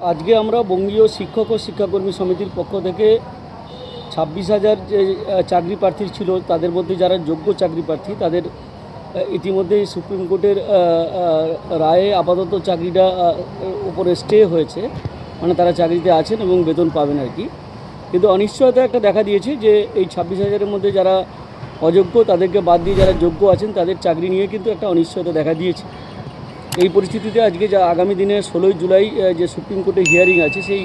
আজকে আমরা বঙ্গীয় শিক্ষক ও শিক্ষাকর্মী সমিতির পক্ষ থেকে ছাব্বিশ হাজার যে চাকরি প্রার্থী ছিল তাদের মধ্যে যারা যোগ্য চাকরি প্রার্থী তাদের আহ, ইতিমধ্যেই সুপ্রিম কোর্টের রায়ে আপাতত চাকরিটা উপরে স্টে হয়েছে। মানে তারা চাকরিতে আছেন এবং বেতন পাবেন আর কি। কিন্তু অনিশ্চয়তা একটা দেখা দিয়েছে যে এই ছাব্বিশ হাজারের মধ্যে যারা অযোগ্য তাদেরকে বাদ দিয়ে যারা যোগ্য আছেন তাদের চাকরি নিয়ে কিন্তু একটা অনিশ্চয়তা দেখা দিয়েছে। এই পরিস্থিতিতে আজকে যা আগামী দিনে ষোলোই জুলাই যে সুপ্রিম কোর্টে হিয়ারিং আছে, সেই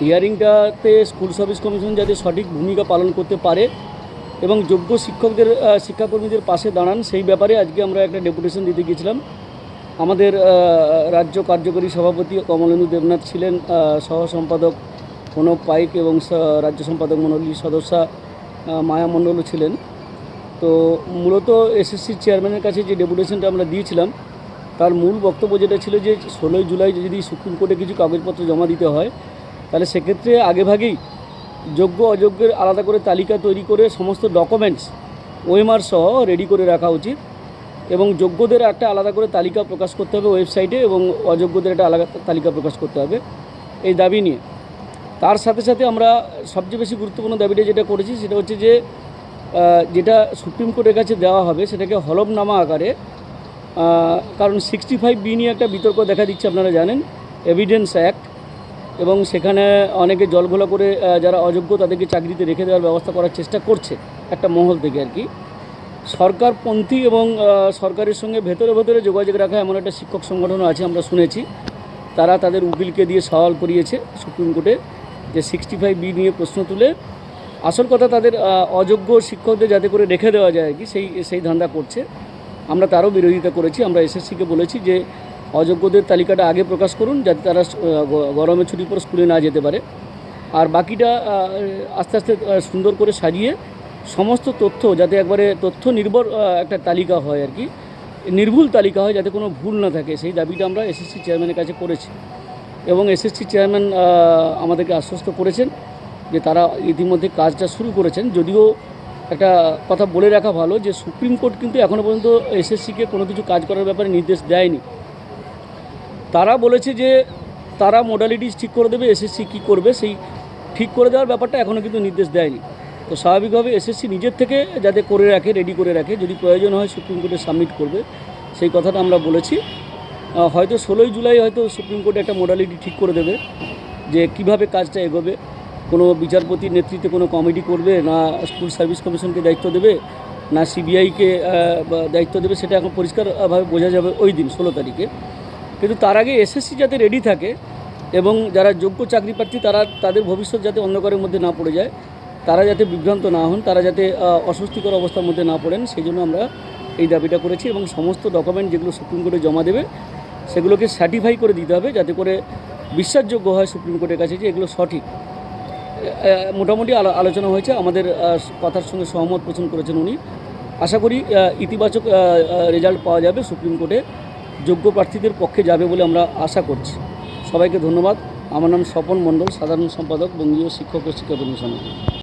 হিয়ারিংটাতে স্কুল সার্ভিস কমিশন যাতে সঠিক ভূমিকা পালন করতে পারে এবং যোগ্য শিক্ষকদের শিক্ষাকর্মীদের পাশে দাঁড়ান, সেই ব্যাপারে আজকে আমরা একটা ডেপুটেশন দিতে গিয়েছিলাম। আমাদের রাজ্য কার্যকরী সভাপতি কমলেন্দু দেবনাথ ছিলেন সহ সম্পাদক প্রণব পাইক এবং রাজ্য সম্পাদক মণ্ডলীর সদস্যা মায়া মণ্ডলও ছিলেন। তো মূলত এসএসসির চেয়ারম্যানের কাছে যে ডেপুটেশনটা আমরা দিয়েছিলাম তার মূল বক্তব্য যেটা ছিল যে ষোলোই জুলাই যদি সুপ্রিম কোর্টে কিছু কাগজপত্র জমা দিতে হয়, তাহলে সেক্ষেত্রে আগেভাগেই যোগ্য অযোগ্যের আলাদা করে তালিকা তৈরি করে সমস্ত ডকুমেন্টস ওএমআর সহ রেডি করে রাখা উচিত এবং যোগ্যদের একটা আলাদা করে তালিকা প্রকাশ করতে হবে ওয়েবসাইটে এবং অযোগ্যদের একটা আলাদা তালিকা প্রকাশ করতে হবে এই দাবি নিয়ে। তার সাথে সাথে আমরা সবচেয়ে বেশি গুরুত্বপূর্ণ দাবিটা যেটা করেছি সেটা হচ্ছে যে যেটা সুপ্রিম কোর্টের কাছে দেওয়া হবে সেটাকে হলফনামা আকারে কারণ সিক্সটি ফাইভ বি নিয়ে একটা বিতর্ক দেখা দিচ্ছে, আপনারা জানেন। এভিডেন্স অ্যাক্ট এবং সেখানে অনেকে জলঘোলা করে যারা অযোগ্য তাদেরকে চাকরিতে রেখে দেওয়ার ব্যবস্থা করার চেষ্টা করছে, একটা মহল থেকে আর কি। সরকারপন্থী এবং সরকারের সঙ্গে ভেতরে ভেতরে যোগাযোগ রাখা এমন একটা শিক্ষক সংগঠন আছে, আমরা শুনেছি। তারা তাদের উকিলকে দিয়ে সওয়াল করিয়েছে সুপ্রিম কোর্টে যে সিক্সটি ফাইভ বি নিয়ে প্রশ্ন তুলে আসল কথা তাদের অযোগ্য শিক্ষকদের যাতে করে রেখে দেওয়া যায় আর কি, সেই সেই ধান্দা করছে। আমরা তারও বিরোধিতা করেছি, আমরা এসএসসিকে বলেছি যে অযোগ্যদের তালিকাটা আগে প্রকাশ করুন যাতে তারা গরমের ছুটির পর স্কুলে না যেতে পারে। আর বাকিটা আস্তে আস্তে সুন্দর করে সাজিয়ে সমস্ত তথ্য যাতে একবারে তথ্য নির্ভর একটা তালিকা হয় আর কি, নির্ভুল তালিকা হয় যাতে কোনো ভুল না থাকে, সেই দাবিটা আমরা এসএসসি চেয়ারম্যানের কাছে করেছি। এবং এসএসসি চেয়ারম্যান আমাদেরকে আশ্বস্ত করেছেন যে তারা ইতিমধ্যে কাজটা শুরু করেছেন, যদিও একটা কথা বলে রাখা ভালো যে সুপ্রিম কোর্ট কিন্তু এখনও পর্যন্ত এসএসসিকে কোনো কিছু কাজ করার ব্যাপারে নির্দেশ দেয়নি। তারা বলেছে যে তারা মোডালিটিস ঠিক করে দেবে, এসএসসি কী করবে, সেই ঠিক করে দেওয়ার ব্যাপারটা এখনও কিন্তু নির্দেশ দেয়নি। তো স্বাভাবিকভাবে এসএসসি নিজের থেকে যাতে করে রাখে রেডি করে রাখে, যদি প্রয়োজন হয় সুপ্রিম কোর্টে সাবমিট করবে, সেই কথাটা আমরা বলেছি। হয়তো ষোলোই জুলাই হয়তো সুপ্রিম কোর্টে একটা মোডালিটি ঠিক করে দেবে যে কীভাবে কাজটা এগোবে। কোনো বিচারপতির নেতৃত্বে কোনো কমিটি করবে, না স্কুল সার্ভিস কমিশনকে দায়িত্ব দেবে, না সিবিআইকে দায়িত্ব দেবে সেটা এখন পরিষ্কারভাবে বোঝা যাবে ওই দিন, ষোলো তারিখে। কিন্তু তার আগে এসএসসি যাতে রেডি থাকে এবং যারা যোগ্য চাকরি প্রার্থী তারা তাদের ভবিষ্যৎ যাতে অন্ধকারের মধ্যে না পড়ে যায়, তারা যাতে বিভ্রান্ত না হন, তারা যাতে অস্বস্তিকর অবস্থার মধ্যে না পড়েন সেই জন্য আমরা এই দাবিটা করেছি এবং সমস্ত ডকুমেন্ট যেগুলো সুপ্রিম কোর্টে জমা দেবে, সেগুলোকে সার্টিফাই করে দিতে হবে যাতে করে বিশ্বাসযোগ্য হয় সুপ্রিম কোর্টের কাছে যে এগুলো সঠিক। মোটামুটি আলো- আলোচনা হয়েছে, আমাদের কথার সঙ্গে সহমত পোষণ করেছেন উনি। আশা করি ইতিবাচক রেজাল্ট পাওয়া যাবে সুপ্রিম কোর্টে, যোগ্য প্রার্থীদের পক্ষে যাবে বলে আমরা আশা করছি। সবাইকে ধন্যবাদ। আমার নাম স্বপন মণ্ডল, সাধারণ সম্পাদক, বঙ্গীয় শিক্ষক ও শিক্ষা সমিতি